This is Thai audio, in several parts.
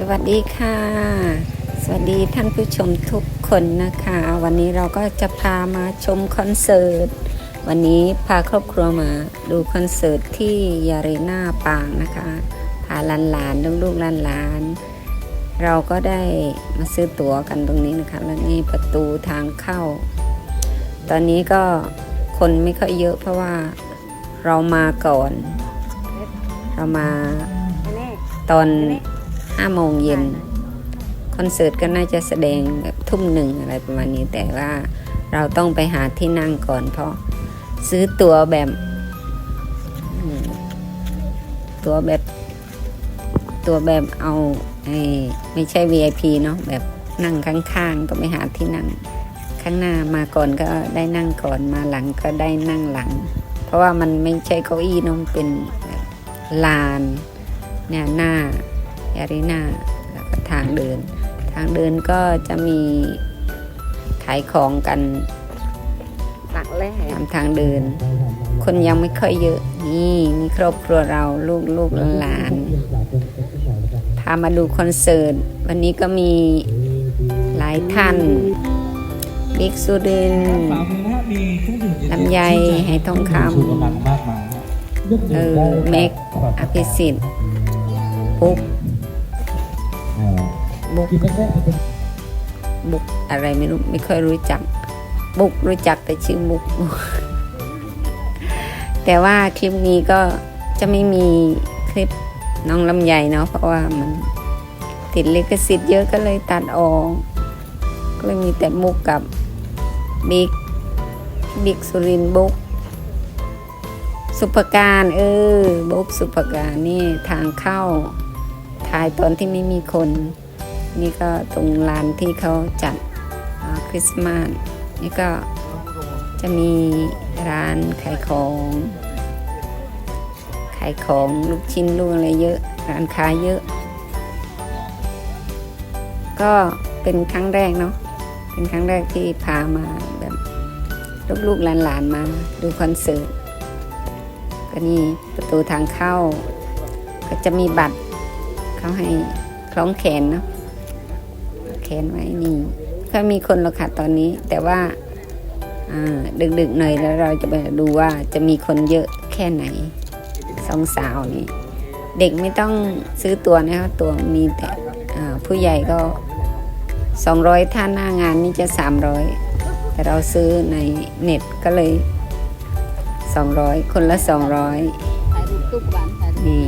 สวัสดีค่ะ สวัสดีท่านผู้ชมทุกคนนะคะ วันนี้เราก็จะพามาชมคอนเสิร์ต วันนี้พาครอบครัวมาดูคอนเสิร์ตที่ยาเรนาปางนะคะ พาหลานๆลูกๆหลานๆเราก็ได้มาซื้อตั๋วกันตรงนี้นะคะ แล้วนี่ประตูทางเข้า ตอนนี้ก็คนไม่ค่อยเยอะเพราะว่าเรามาก่อน เรามาตอน ห้าโมงเย็นคอนเสิร์ตก็น่าจะแสดงแบบทุ่มหนึ่งอะไรประมาณนี้แต่ว่าเราต้องไปหาที่นั่งก่อนเพราะซื้อตั๋วแบบอืมตั๋วแบบตั๋วแบบเอาไอ้ไม่ใช่ VIP เนาะแบบนั่งข้างๆต้องไปหาที่นั่ง ข้างหน้ามาก่อนก็ได้นั่งก่อนมาหลังก็ได้นั่งหลัง เพราะว่ามันไม่ใช่เก้าอี้เนอะมันเป็นแบบลานเนี่ยหน้า อารีนาแล้วก็ทางเดิน ทางเดินก็จะมีขายของกันหลังแรกตามทางเดิน คนยังไม่ค่อยเยอะนี่นี่ครอบครัวเราลูกลูกหลานพามาดูคอนเสิร์ตวันนี้ก็มีหลายท่านบิ๊กสุรินลำไยไหทองคำเออเม็กอภิสิทธิ์ปุ๊กเอ่อ บุก บุกอะไรไม่รู้ไม่ค่อยรู้จัก บุกรู้จักแต่ชื่อบุก แต่ว่าคลิปนี้ก็จะไม่มีคลิปน้องลำไยเนาะเพราะว่ามันติดลิขสิทธิ์เยอะก็เลยตัดออก ก็เลยมีแต่มุกกับบิ๊กบิ๊กสุรินบุกสุภการเออบุกสุภการนี่ทางเข้าถ่ายตอนที่ไม่มีคน นี่ก็ตรงลานที่เขาจัดคริสต์มาสนี่ก็จะมีร้านขายของขายของลูกชิ้นลูกอะไรเยอะร้านค้าเยอะ ก็เป็นครั้งแรกเนาะเป็นครั้งแรกที่พามาแบบลูกๆหลานๆมาดูคอนเสิร์ตก็นี่ประตูทางเข้า ก็จะมีบัตรเขาให้คล้องแขนเนาะ แขนไว้นี่ก็มีคนหรอกค่ะตอนนี้ แต่ว่าดึกๆหน่อยแล้วเราจะไปดูว่าจะมีคนเยอะแค่ไหนสองสาวนี่เด็กไม่ต้องซื้อตัวนะคะตัวมีแต่ผู้ใหญ่ก็สองร้อยถ้าหน้างานนี่จะสามร้อยแต่เราซื้อในเน็ตก็เลยสองร้อยคนละสองร้อยนี่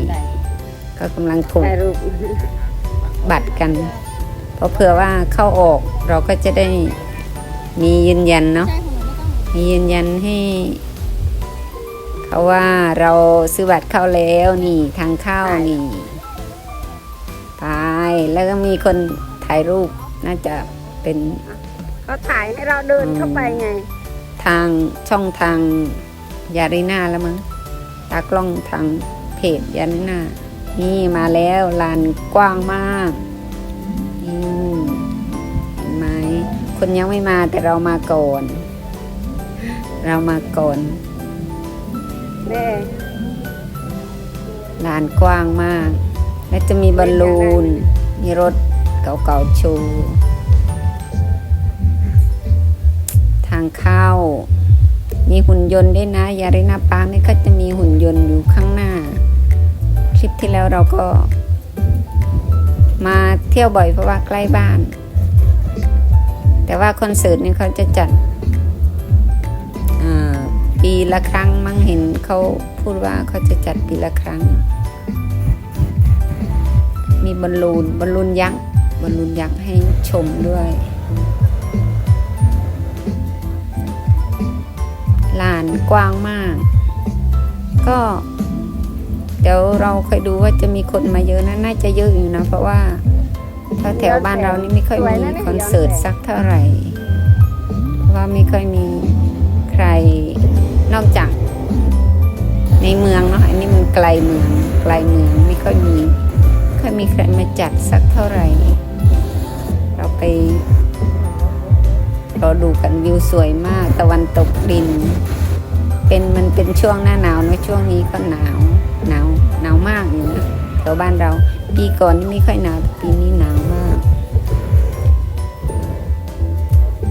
ก็กำลังถูกบัตรกัน เพราะเผื่อว่าเข้าออกเราก็จะได้มียืนยันเนาะใช่ของหนูไม่ต้องมียืนยันให้เขาว่าเราซื้อบัตรเข้าแล้วนี่ทางเข้านี่ไปแล้วก็มีคนถ่ายรูปน่าจะเป็นเขาถ่ายให้เราเดินเข้าไปไง ทางช่องทางยาริน่าแล้วมั้งตากล้องทางเพจยาริน่านี่มาแล้วลานกว้างมาก นี่เห็นไหมคนยังไม่มาแต่เรามาก่อน เรามาก่อนแม่ลานกว้างมาก และจะมีบอลลูน มีรถเก่าๆโชว์ทางเข้า มีหุ่นยนต์ด้วยนะ ยารินาปางนี่ก็จะมีหุ่นยนต์อยู่ข้างหน้า คลิปที่แล้วเราก็ มาเที่ยวบ่อยเพราะว่าใกล้บ้าน แต่ว่าคอนเสิร์ตนี่เขาจะจัดปีละครั้งมั้งเห็นเขาพูดว่าเขาจะจัดปีละครั้ง มีบอลลูนบอลลูนยักษ์บอลลูนยักษ์ให้ชมด้วยลานกว้างมาก ก็ เดี๋ยวเราค่อยดูว่าจะมีคนมาเยอะนะน่าจะเยอะอยู่นะ เพราะว่าแถวแถวบ้านเรานี่ไม่ค่อยมีคอนเสิร์ตสักเท่าไหร่เพราะว่าไม่ค่อยมีใครนอกจากในเมืองเนาะอันนี้มันไกลเมืองไกลเมืองไม่ค่อยมีไม่ค่อยมีใครมาจัดสักเท่าไหร่ เราไปรอดูกันวิวสวยมากตะวันตกดิน เป็นมันเป็นช่วงหน้าหนาวเนอะช่วงนี้ก็หนาว วบ้านเรา ปีก่อนนี่ไม่ค่อยหนาวปีนี้หนาวมาก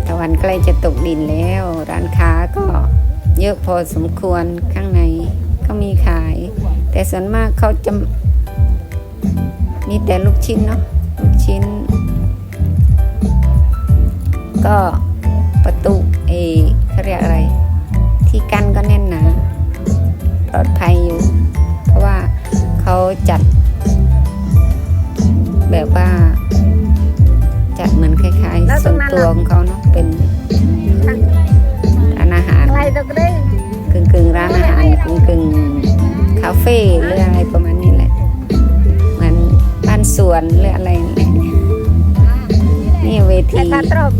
ตะวันใกล้จะตกดินแล้ว ร้านค้าก็เยอะพอสมควรข้างในก็มีขาย แต่ส่วนมากเขาจะมีแต่ลูกชิ้นเนาะลูกชิ้น ก็ หรืออะไรนี่เวที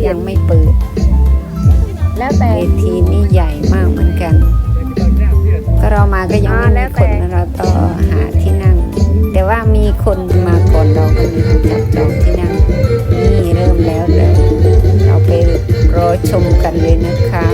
ยังไม่เปิด แล้วแต่เวทีนี่ใหญ่มากเหมือนกัน ก็เรามาก็ยังไม่มีคนเราต่อหาที่นั่ง แต่ว่ามีคนมาก่อนเราก็มีคนจับจองที่นั่งนี่เริ่มแล้วเยวเราไปรอชมกันเลยนะคะ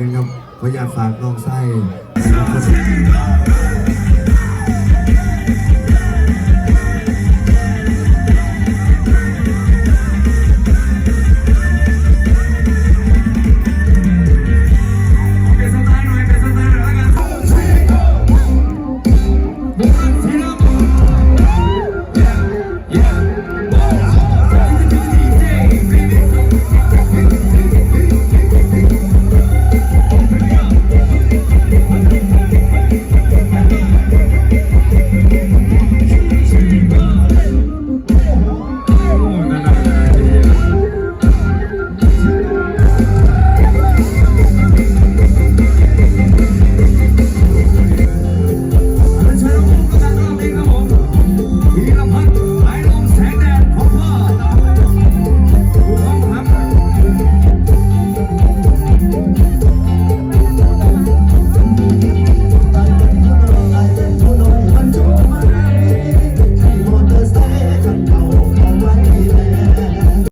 กันครับขออยากฝากน้องไส้